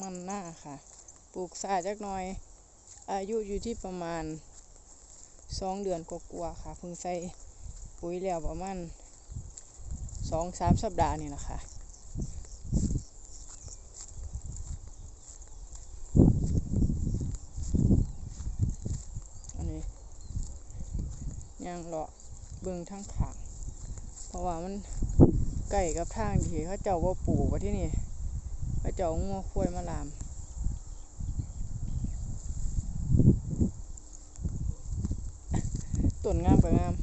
มันหน้าค่ะ ปลูกสาจักหน่อย อายุอยู่ที่ประมาณสองเดือนกว่าๆค่ะเพิ่งใส่ปุ๋ยแล้วประมาณสองสามสัปดาห์นี่แหละค่ะอันนี้ย่างเลาะเบิ่งทั้งขางเพราะว่ามันใกล้กับทางที่เขาเจ้าว่าปลูกไว้ที่นี่ เขาเจาเอางัวควายมาลามต้นงามกับงาม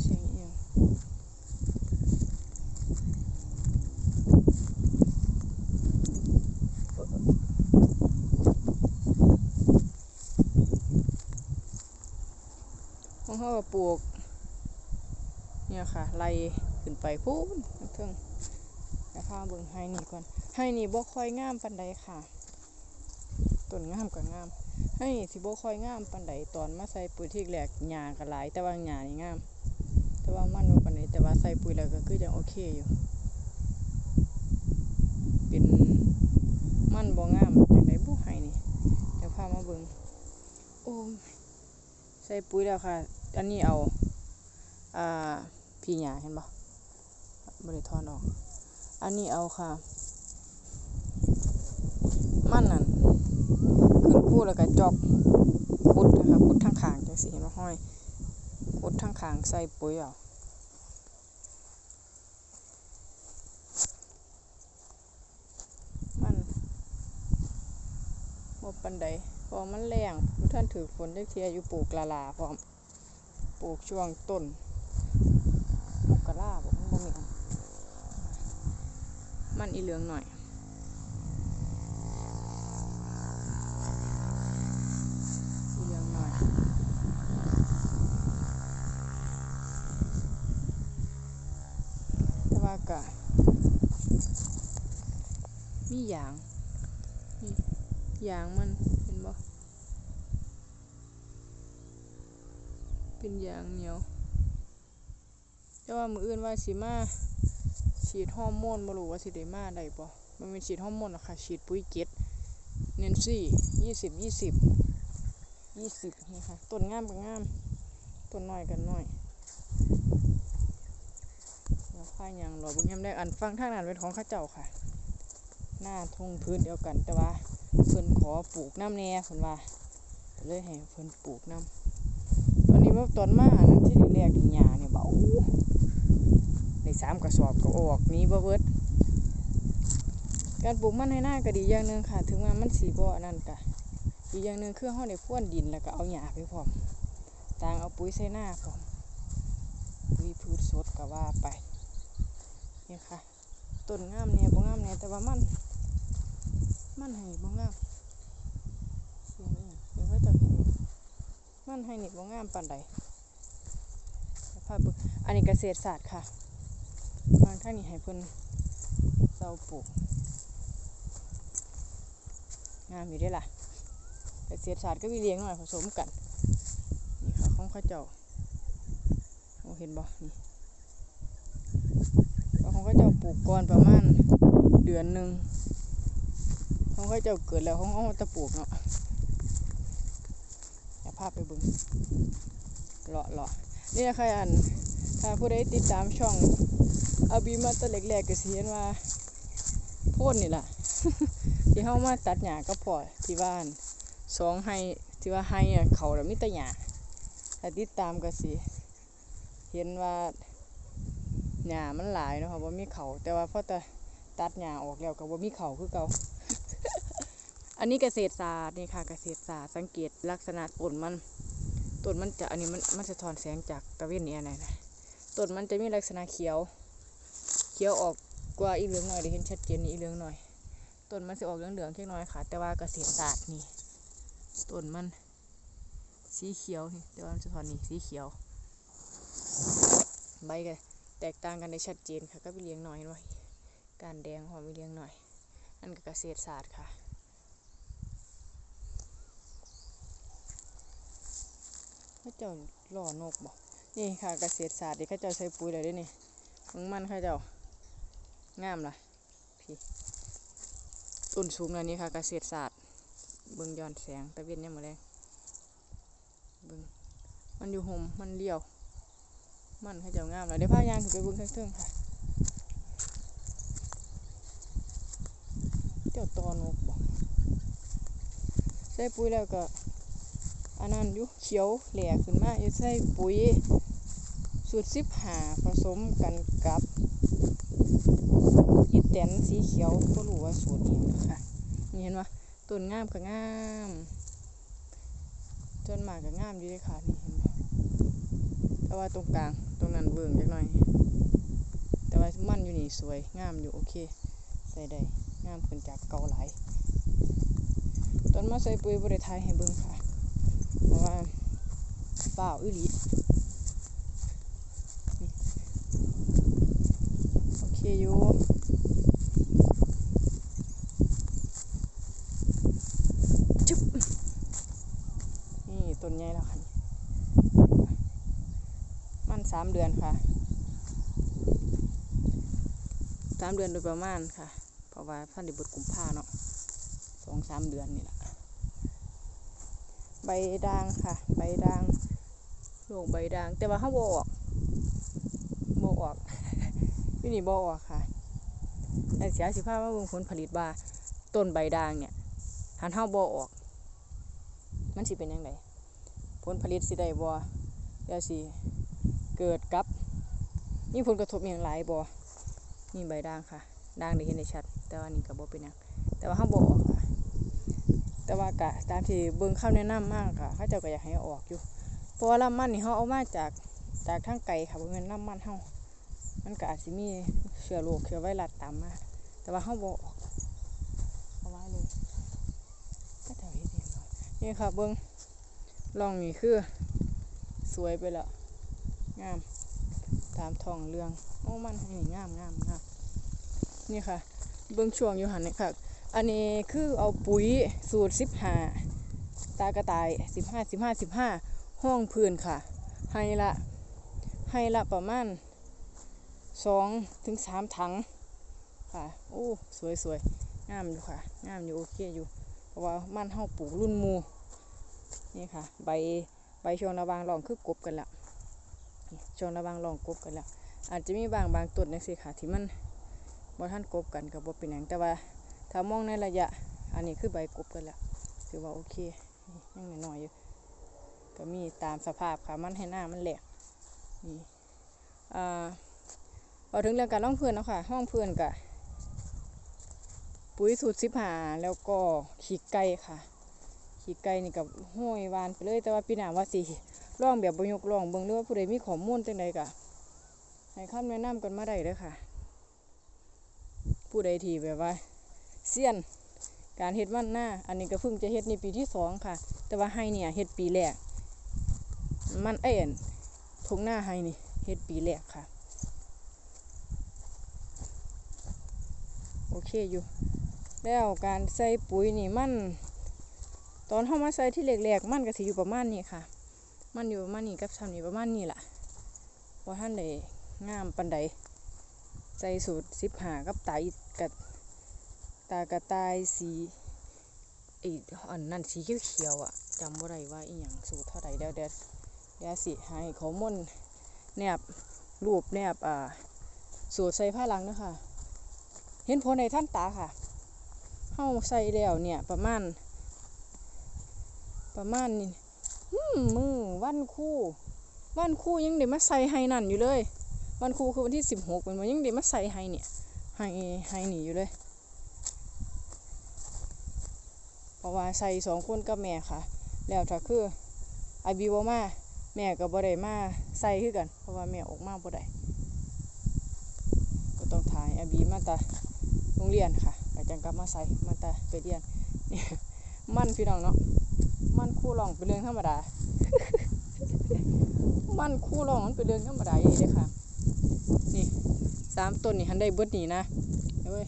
เสียงเอียงของเขาก็ปลูก เนี่ยค่ะไล่ขึ้นไปพูนเทิงแล้วพาเบิ่งให้นี่ก่อนให้นี่บ่ค่อยงามปานใดค่ะต้นงามกับงามให้นี่สิบ่ค่อยงามปานใดตอนมาใส่ปุ๋ยที่แรกหญ้าก็หลาย แต่ว่าหญ้านี่งาม แต่ว่ามันบ่ปานใดแต่ว่าใส่ปุ๋ยแล้วก็คือยังโอเคอยู่เป็นมันบ่งามจังไดบ่ให้นี่เดี๋ยวพามาเบิ่งโอ้ยใส่ปุ๋ยแล้วค่ะ อันนี้เอา อ่า พี่หญ้าเห็นบ่บ่ได้ถอนออก อันนี้เอาค่ะ มันนั่นขึ้นพูแล้วก็จอกพุดนะคะพุดทั้งขางจังสิเห็นบ่ห้อยพุดทั้งขางใส่ปุ๋ยเอามันบ่ปานใดพอมันแรงท่านถือฝนจักเทียอยู่ปลูกละลาพร้อมปลูกช่วงต้น มกราบอกมันบ่มีอัน มันอีเหลืองหน่อย อีเหลืองหน่อย แต่ว่ากะมียางนี่ยางมันเห็นบ่เป็นยางเหนียว แต่ว่ามืออื่นว่าสิมา ฉีดฮอร์โมนบ่รู้ว่าสิได้มาได้บ่มันเป็นฉีดฮอร์โมนหรอกค่ะฉีดปุ๋ยเกตเนนซี่ยี่สิบยี่สิบยี่สิบนี่ค่ะต้นงามก็งามต้นน้อยก็น้อยแล้วค่ายยังรอบุญยามได้อันฟังทางนั้นเป็นของข้าเจ้าค่ะ หน้าทุ่งพื้นเดียวกันแต่ว่าเพิ่นขอปลูกน้ำแน่เพิ่นว่าเลยให้เพิ่นปลูกน้ำตอนนี้ว่าตอนมาอันนั้นที่แรกๆนี่หญ้าเนี่ยเบา สามกระสอบก็ออกนี้บ่เบิดการปลูกมันให้หน้าก็ดีอย่างหนึ่งค่ะ ถึงว่ามันสีบ่อนั่นกะอีกอย่างหนึ่งคือเฮาได้พ่วนดินแล้วก็เอาหญ้าไปพร้อมต่างเอาปุ๋ยใส่หน้าพร้อมปุ๋ยพืชสดก็ว่าไปนี่ค่ะต้นงามเนี่ยบ่งามเนี่ยแต่ว่ามัน มันให้บ่งามเสียงอีหยังเดี๋ยวเขาจะเห็นมันให้นี่บ่งามปานใดภาพบุอันนี้เกษตรศาสตร์ค่ะ บางท่านนี่ให้เพิ่นเซาปลูกงามอยู่ด้ล่ะเกษตรศาสตร์ก็มีเลี้ยงหน่อยผสมกัน นี่ค่ะของข้าเจ้าโอ้เห็นบ่นี่แล้วของข้าเจ้าปลูกก่อนประมาณเดือนหนึ่งของข้าเจ้าเกิดแล้วของเขาจะปลูกเนาะอย่าพาไปบิ่งเลาะเลาะนี่นะคะอันถ้าผู้ใดติดตามช่อง เอาบีมาตัวเล็กๆก็สิเห็นว่าโพ่นนี่แหละที่เฮามาตัดหญ้าก็พอที่บ้านสองให้ที่ว่าให้เขาแล้วมีแต่หญ้าติดตามก็สิเห็นว่าหญ้ามันหลายเนาะค่ะบ่ามีเขาแต่ว่าพอแต่ตัดหญ้าออกแล้วก็บ่มีเขาคือเก่าอันนี้เกษตรศาสตร์นี่ค่ะเกษตรศาสตร์สังเกตลักษณะต้นมันต้นมันจะอันนี้มันมันสะทอนแสงจากตะเวนเนี่ยนะนะต้นมันจะมีลักษณะเขียว เขียวออกกว่าอีเหลืองหน่อยได้เห็นชัดเจนนี่อีเหลืองหน่อยต้นมันจะออกเหลืองๆเล็กน้อยค่ะ แต่ว่าเกษตรศาสตร์นี่ต้นมันสีเขียวนี่แต่ว่ามันจะทอนนี่สีเขียวใบก็แตกต่างกันได้ชัดเจนค่ะ ก็ไปเลี้ยงหน่อยเห็นไหมการแดงหอมไปเลี้ยงหน่อยอันก็เกษตรศาสตร์ค่ะข้าเจ้าหล่อนกบ่นี่ค่ะเกษตรศาสตร์เดี๋ยวข้าเจ้าใส่ปุ๋ยเลยเด้วยนี่ของมันข้าเจ้า งามล่ะพี่ต้นสูงอันนี้ค่ะเกษตรศาสตร์ เบิ่งย้อนแสงตะเวียนยังมาแรงเบิ่งมันอยู่ห่มมันเลี้ยว มันเขาเจ้างามแล้วเดี๋ยวพายางขึ้นไปเบิ่งเทิงค่ะเจ้าตอนกบ่ใส่ปุ๋ยแล้วก็อันนั้นอยู่เขียวแหลกขึ้นมาอยู่ใส่ปุ๋ยสูตรสิบหาผสมกันกับ อีแตนสีเขียวก็รู้ว่าสูตรนี้ค่ะนี่เห็นไหมต้นงามก็งามต้นหมากก็งามอยู่เลยค่ะนี่เห็นไหมแต่ว่าตรงกลางตรงนั้นเบิ่งจักหน่อย แต่ว่ามันอยู่นี่สวยงามอยู่โอเคใส่ได้งามขึ้นจากเก่าหลายตอนมาใส่ปุ๋ยบริไทยให้เบิ่งค่ะเพราะว่าเปล่าอีหลีโอเคอยู่จุ๊บนี่ต้นใหญ่แล้วค่ะนี่มันสาม เดือนค่ะสามเดือนโดยประมาณค่ะ เพราะว่าพันไดิบดกลุ่มภาเนาะสองสามเดือนนี่แหละใบด่างค่ะ ใบด่างโรคใบด่าง แต่ว่าเขาบออกบออกที่นี่บออกค่ะแต่เสียสิภาพว่าเบิ่งผลผลิตว่าต้นใบด่างเนี่ยหันเฮาบอออก มันสิเป็นยังไงผลผลิตสิได้บ่เดี๋ยวสิ เกิดกับ มีผลกระทบอย่างไรบ่นี่ใบด่างค่ะด่างได้เห็นได้ชัด แต่ว่านี่ก็บ่เป็นหยังแต่ว่าเฮาบ่ออกค่ะ แต่ว่ากะตามที่เบิ่งคำแนะนำมากค่ะเขาเจ้าก็อยากให้ออกอยู่ เพราะว่าลำมันนี่เฮาเอามาจากจากทางไกลค่ะบ่แม่นลำมันเฮามันก็อาจสิมีเชื้อโรคเชื้อไวรัสตามมาแต่ว่าเฮาบ่ออกเอาไว้เลยก็จ้าเฮ็นนี่ค่ะเบิ่งร่องนี่คือ สวยไปแล้ว งาม ตามทองเรืองโอ้มันให้งามงามงามนี่ค่ะ เบื้องช่วงอยู่หันนี่ค่ะ อันนี้คือเอาปุ๋ยสูตรสิบห้าตากระต่ายสิบห้าสิบห้าสิบห้าห้องพื้นค่ะ ให้ละให้ละประมาณสองถึงสามถังค่ะโอ้สวยสวยงามอยู่ค่ะงามอยู่โอเคอยู่ เพราะว่ามันเฮาปลูกรุ่นมูนี่ค่ะ ใบใบชวงระวางรองคือกบกันละ ช่วงระวางรองกบกันและอาจจะมีบางบางต้นจังซี่ค่ะที่มันบ่ทันกบกันกับบ่เป็นหยังแต่ว่าถ้ามองในระยะ อันนี้คือใบกบกันแล้วถือว่าโอเคยังหน้อยๆอยู่ก็มีตามสภาพค่ะมันให้หน้ามันแหลกนี่อ่าพอถึงเรื่องการล่องเพื้นแล้วค่ะห้องเพื้นกับปุ๋ยสูตรสิบหาแล้วก็ขี้ไก่ค่ะขี้ไก่นี่กับห้อยวานไปเลยแต่ว่าปีหน้าว่าสิ ร่องแบบบยกร่องเบิ่งหรือว่าผู้ใดมีข้อมูลจังใดกะให้คำแนะนำกันมาได้เด้อค่ะ ผู้ใดที่แบบว่าเซียนการเฮ็ดมันหน้า อันนี้ก็เพิ่งจะเฮ็ดในปีที่สองค่ะ แต่ว่าให้เนี่ยเฮ็ดปีแรก มันเอ็นทงหน้าให้นี่เฮ็ดปีแรกค่ะ โอเคอยู่ แล้วการใส่ปุ๋ยนี่มัน ตอนเข้ามาใส่ที่แรกๆมันก็สิอยู่ประมาณนี้ค่ะ มันอยู่ประมาณนี้กับทำนี่ประมาณนี้แหละว่าท่านได้งามปันใดใส่สูตรสิบหากับตาอีกับตากระตายสีอีอันนั่นสีเขียวเขียวๆอะจำว่าไรว่าอีหยังสูตรเท่าไรเดี๋ยวเดี๋ยวเดี๋ยวสิให้เขาม่นแนบรูปแนบอ่าสูตรใส่ผ้าลังเนาะคะ เห็นผลในท่านตาค่ะเข้าใส่แล้วเนี่ยประมาณ ประมาณนี่ มือวันคู่ วันครูยังเดี๋ยวมาใส่ให้นั่นอยู่เลย วันครูคือวันที่สิบหกมันยังเดี๋ยวมาใส่ให้เนี่ยให้ให้หนีอยู่เลย เพราะว่าใส่สองคนกับแม่ค่ะ แล้วถ้าคือไอบีบ่มาแม่กับบ่ได้มาใส่คือกัน เพราะว่าแม่ออกมาบ่ได้ก็ต้องถ่ายไอบีมาแตาโรงเรียนค่ะแล้วจังกลับมาใส่มาแตาไปเรียนนี่มันพี่น้องเนาะ มันครู่ลองเป็นเรื่องธรรมดา มันคู่รองมันเป็นเรื่องธรรมดาอย่างนี้เลยค่ะ นี่สามต้นนี่หันได้เบิดนี่นะเว้ย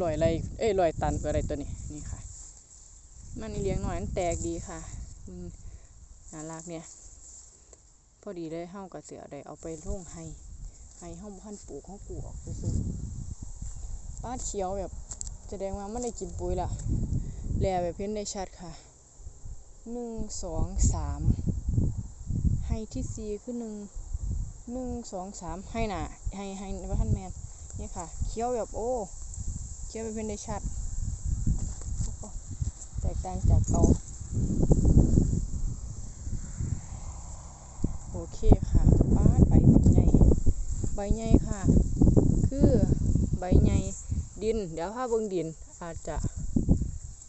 ลอยอะไรเอ้ยลอยตันอะไรตัวนี้นี่ค่ะ มันเลี้ยงหน่อยมันแตกดีค่ะน่ารักเนี่ยพอดีเลยเฮากับเสือได้เอาไปลงให้ให้เฮาพันปลูกเฮาปลูกออกซื่อป้าเขียวแบบแสดงว่ามันได้กินปุ๋ยละ แลแบบเพ้นได้ชัดค่ะหนึ่งสองสามให้ที่สี่คือหนึ่งหนึ่งสองสามให้น่ะให้ให้ว่าท่านแมนนี่ค่ะเขียวแบบโอ้เขียวแบบเพ้นได้ชัดแตกต่างจากเก่าโอเคค่ะป้าใบใหญ่ใบใหญ่ค่ะ คือใบใหญ่ดิน เดี๋ยวถ้าเบิ่งดินอาจจะ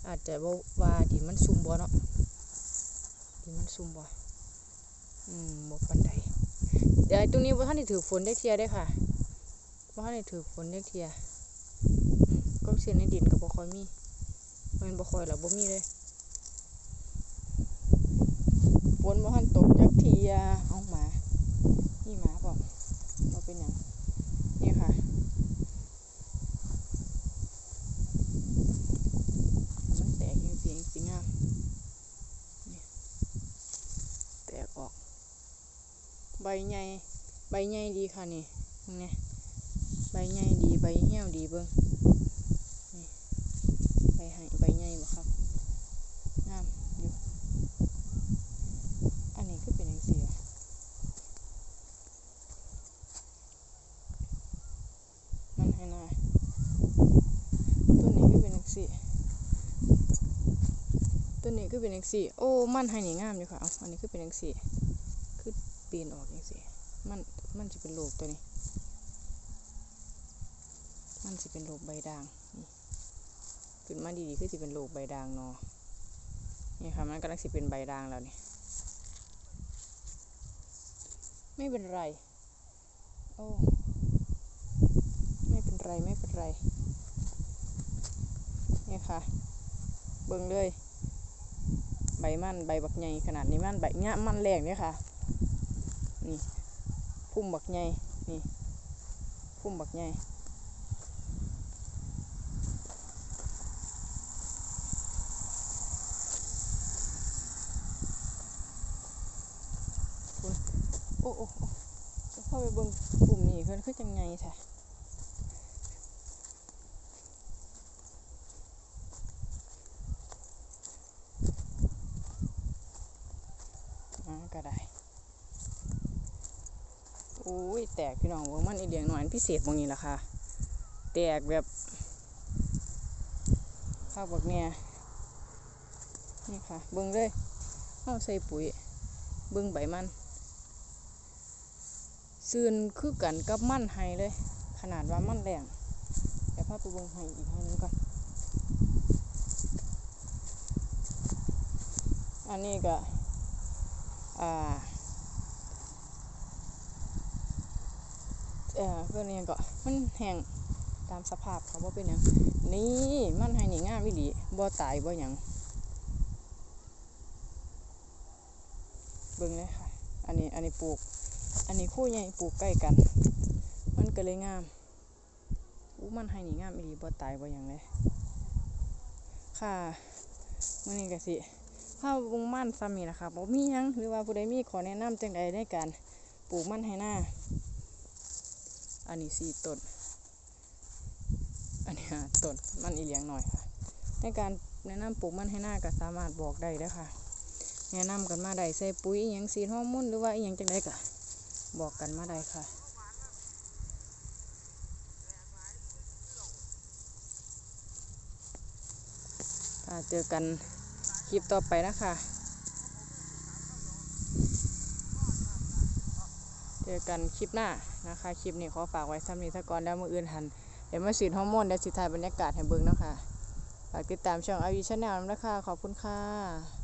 อาจจะบ่ว่าดินมันซุ่มบ่เนาะดินมันซุ่มบ่อืมบ่ปานใดเดี๋ยวตรงนี้บ่ทันได้ถือฝนได้เทียได้ค่ะบ่ทันได้ถือฝนได้เทียอืมก็เสียในดินก็บ่ค่อยมีมันบ่ค่อยแล้วบ่มีเลยฝนบ่ทันตกจักเทียเอาหมานี่หมาเปล่าบ่เป็นหยังนี่ค่ะ มันแตกยังเสียงสิงามนี่แตกออก ใบใหญ่ใบใหญ่ดีค่ะนี่นี่ใบใหญ่ดีใบเหี่ยวดีเบิ้งนี่ใบใหใบใหญ่บ่ครับงามอยู่อันนี้คือเป็นยังสียมันให้หน่อยต้นนี้คือเป็นยังสีตัวนี้คือเป็นจังซี่โอ้มันให้นี่งามอยู่ค่ะเอาอันนี้คือเป็นจังซี่คือปีนออกจังซี่ มันมันจะเป็นโรคตัวนี้ มันจะเป็นโรคใบด่างนี่ขึ้นมาดีๆคือจะเป็นโรคใบด่างเนาะนี่ค่ะมันกำลังสิเป็นใบด่างแล้วนี่ไม่เป็นไร โอ้ไม่เป็นไรไม่เป็นไรนี่ค่ะ เบิ่งเลย ใบมันใบบักใหญ่ขนาดนี้มันใบเงี้ยมันแรงเนี่ยค่ะ นี่ พุ่มบักใหญ่นี่พุ่มบักใหญ่พุ่นโอ้โอ้เข้าไปเบิ่งปุ่มนี่เพิ่อนคือจังไงแท้ก็ได้ อ้ยแตกพี่น้องเบิ่งมันอีเดียงหน่อยพิเศษบางนี้ล่ะค่ะ แตกแบบข้าวบักเนี่ยนี่ค่ะ เบิ่งเลยเอาใส่ปุ๋ย เบิ่งใบมันซืนคือกันกับมันไฮเลย ขนาดว่ามันแรงเดี๋ยวพาไปเบิ่งไฮอีกไฮนึงก่อนอันนี้ก็อ่า เออเพื่อนนี่ก็มันแห้งตามสภาพเขาบ่เป็นยังนี่มันให้นี่งามวิลีบ่ตายบ่หยังเบิ่งเลยค่ะ อันนี้อันนี้ปลูก อันนี้คู่ใหญ่ปลูกใกล้กัน มันก็เลยงามอู้มันให้นี่งามวิลีบ่ตายบ่หยังเลยค่ะมื้อนี้ก็สิพาบุงมันซ้ำนี่ล่ะค่ะบ่มีหยังหรือว่าผู้ใดมีขอแนะนำจังใดในการปลูกมันให้หน้า อันนี้สี่ต้น อันนี้ห้าต้น มันอีเลียงหน่อยค่ะ ในการแนะนำปลูกมันให้หน้าก็สามารถบอกได้เด้อค่ะ แนะนำกันมาได้ใส่ปุ๋ยอย่างสีดฮอร์โมนหรือว่าอย่างจังไดก็บอกกันมาได้ค่ะค่ะเจอกันคลิปต่อไปนะคะ เจอกันคลิปหน้า นะคะ คลิปนี้ขอฝากไว้ซ้ำนี้ถ้าก่อนแล้วมืออื่นหันเดี๋ยวมาสีดฮอร์โมนเดี๋ยวสิถ่ายบรรยากาศให้เบิ้งเนาะคะฝากติดตามช่องอายุชาแนลนะคะ ขอบคุณค่ะ